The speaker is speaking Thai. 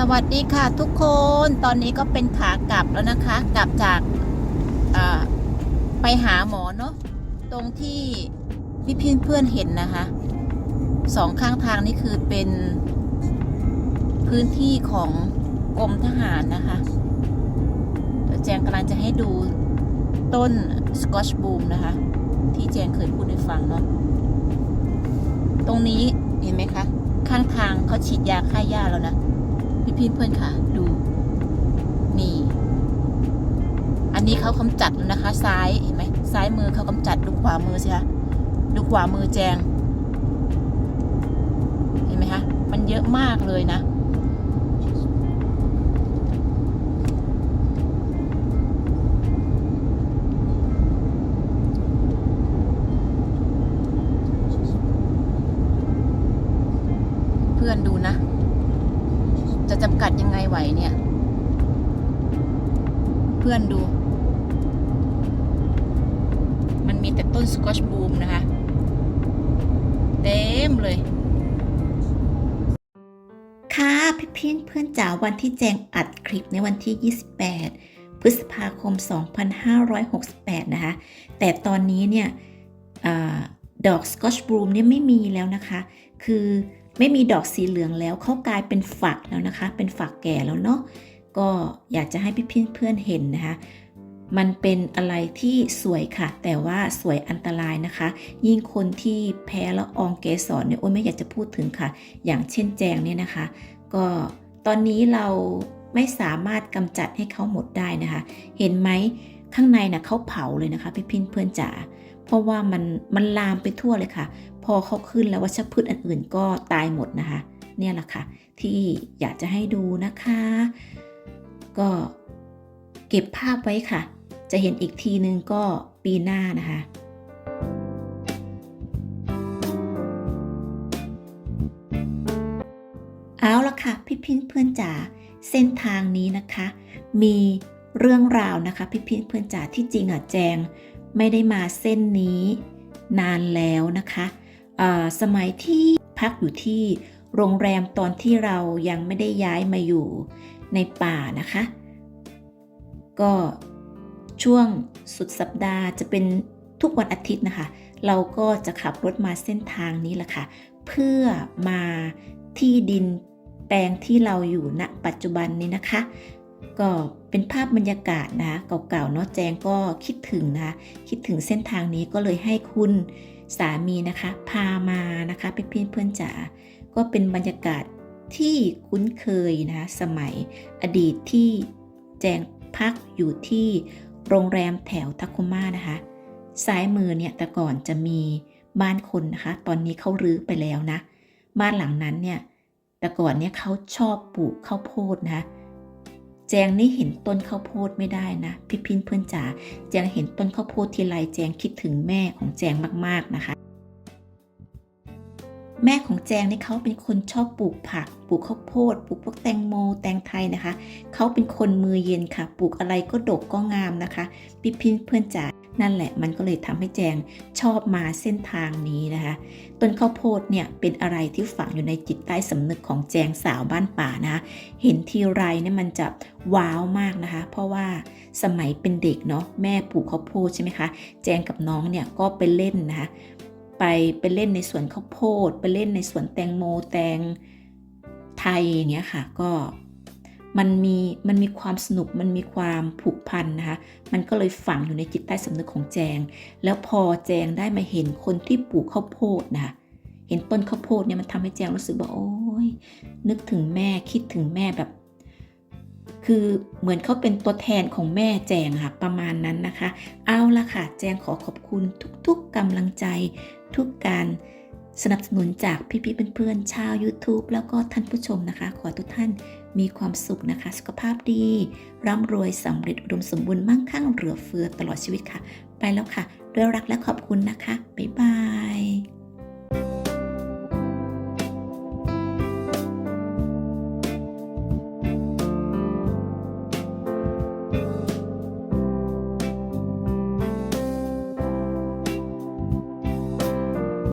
สวัสดีค่ะทุกคน ตอนนี้ก็เป็นขากลับแล้วนะคะ กลับจากไปหาหมอเนาะ ตรงที่พี่พี่เพื่อนเห็นนะคะ สองข้างทางนี่คือเป็นพื้นที่ของกรมทหารนะคะเจียวแจงกำลังจะให้ดูต้นสกอชบูมนะคะ ที่แจงเคยพูดให้ฟังเนาะ ตรงนี้เห็นไหมคะ ข้างทางเขาฉีดยาฆ่าหญ้าแล้วนะ พี่พี่เพื่อนค่ะ ดู นี่ อันนี้เขากำจัดแล้วนะคะ ซ้ายเห็นไหมซ้ายมือเขากำจัดดูขวามือสิคะดูขวามือแจง เห็นไหมคะมันเยอะมากเลยนะเพื่อนดูนะ จะจำกัดยังไงไหวเนี่ย เพื่อนดู มันมีแต่ต้นสกอชบูมนะคะ เต็มเลย ค่ะพี่พี่เพื่อนจ๋าวันที่แจงอัดคลิปในวันที่ 28 พฤษภาคม 2568 นะคะ แต่ตอนนี้เนี่ยอดอกสกอชบลูมเนี่ยไม่มีแล้วนะคะ คือ ไม่มีดอกสีเหลืองแล้วเขากลายเป็นฝักแล้วนะคะ เป็นฝักแก่แล้วเนาะก็อยากจะให้พี่เพื่อนเห็นนะคะ มันเป็นอะไรที่สวยค่ะ แต่ว่าสวยอันตรายนะคะ ยิ่งคนที่แพ้ละอองเกสรเนี่ยโอ้ยไม่อยากจะพูดถึงค่ะ อย่างเช่นแจงเนี่ยนะคะ ก็ตอนนี้เราไม่สามารถกำจัดให้เขาหมดได้นะคะ เห็นไหมข้างในน่ะเขาเผาเลยนะคะ พี่พินเพื่อนจ๋า เพราะว่ามันมันลามไปทั่วเลยค่ะ พอเขาขึ้นแล้ววัชพืชอันอื่นก็ตายหมดนะคะ เนี่ยแหละค่ะ ที่อยากจะให้ดูนะคะ ก็เก็บภาพไว้ค่ะ จะเห็นอีกทีนึงก็ปีหน้านะคะเอาละค่ะพี่พินเพื่อนจ๋าเส้นทางนี้นะคะ มีเรื่องราวนะคะ พี่พินเพื่อนจ๋าที่จริงอะแจง ไม่ได้มาเส้นนี้นานแล้วนะคะสมัยที่พักอยู่ที่โรงแรมตอนที่เรายังไม่ได้ย้ายมาอยู่ในป่านะคะ ก็ช่วงสุดสัปดาห์จะเป็นทุกวันอาทิตย์นะคะ เราก็จะขับรถมาเส้นทางนี้แหละค่ะ เพื่อมาที่ดินแปลงที่เราอยู่ณปัจจุบันนี้นะคะ ก็เป็นภาพบรรยากาศนะคะเก่าๆเนาะแจงก็คิดถึงนะคะคิดถึงเส้นทางนี้ก็เลยให้คุณสามีนะคะ พามานะคะเพื่อนเพื่อนจ๋าก็เป็นบรรยากาศที่คุ้นเคยนะคะสมัยอดีตที่แจงพักอยู่ที่โรงแรมแถวทาคุมานะคะซ้ายมือเนี่ยแต่ก่อนจะมีบ้านคนนะคะ ตอนนี้เขารื้อไปแล้วนะ บ้านหลังนั้นเนี่ยแต่ก่อนเนี่ยเขาชอบปลูกข้าวโพดนะคะ แจงนี่เห็นต้นข้าวโพดไม่ได้นะ พี่พินเพื่อนจ๋าแจงเห็นต้นข้าวโพดทีไรแจงคิดถึงแม่ของแจงมากๆนะคะ แม่ของแจงนี่เขาเป็นคนชอบปลูกผัก ปลูกข้าวโพด ปลูกพวกแตงโม แตงไทยนะคะ เขาเป็นคนมือเย็นค่ะ ปลูกอะไรก็ดกก็งามนะคะ พี่พินเพื่อนจ๋า นั่นแหละมันก็เลยทำให้แจงชอบมาเส้นทางนี้นะคะ ต้นข้าวโพดเนี่ยเป็นอะไรที่ฝังอยู่ในจิตใต้สำนึกของแจงสาวบ้านป่านะะเห็นทีไรเนี่ยมันจะว้าวมากนะคะ เพราะว่าสมัยเป็นเด็กเนาะแม่ปลูกข้าวโพดใช่ไหมคะ แจงกับน้องเนี่ยก็ไปเล่นนะคะไปไปเล่นในสวนข้าวโพด ไปเล่นในสวนแตงโมแตงไทยอย่างเงี้ยค่ะ ก็ มันมีมันมีความสนุกมันมีความผูกพันนะคะมันก็เลยฝังอยู่ในจิตใต้สำนึกของแจง แล้วพอแจงได้มาเห็นคนที่ปลูกข้าวโพดนะคะเห็นต้นข้าวโพดเนี่ยมันทำให้แจงรู้สึกว่าโอ้ยนึกถึงแม่คิดถึงแม่แบบ คือเหมือนเขาเป็นตัวแทนของแม่แจงค่ะประมาณนั้นนะคะ เอาละค่ะแจงขอขอบคุณทุกๆกำลังใจทุกการ สนับสนุนจากพี่ๆเพื่อนๆชาว YouTube แล้วก็ท่านผู้ชมนะคะ ขอทุกท่านมีความสุขนะคะ สุขภาพดี ร่ำรวยสำเร็จอุดมสมบูรณ์มั่งคั่งเหลือเฟือตลอดชีวิตค่ะ ไปแล้วค่ะ ด้วยรักและขอบคุณนะคะ บ๊ายบาย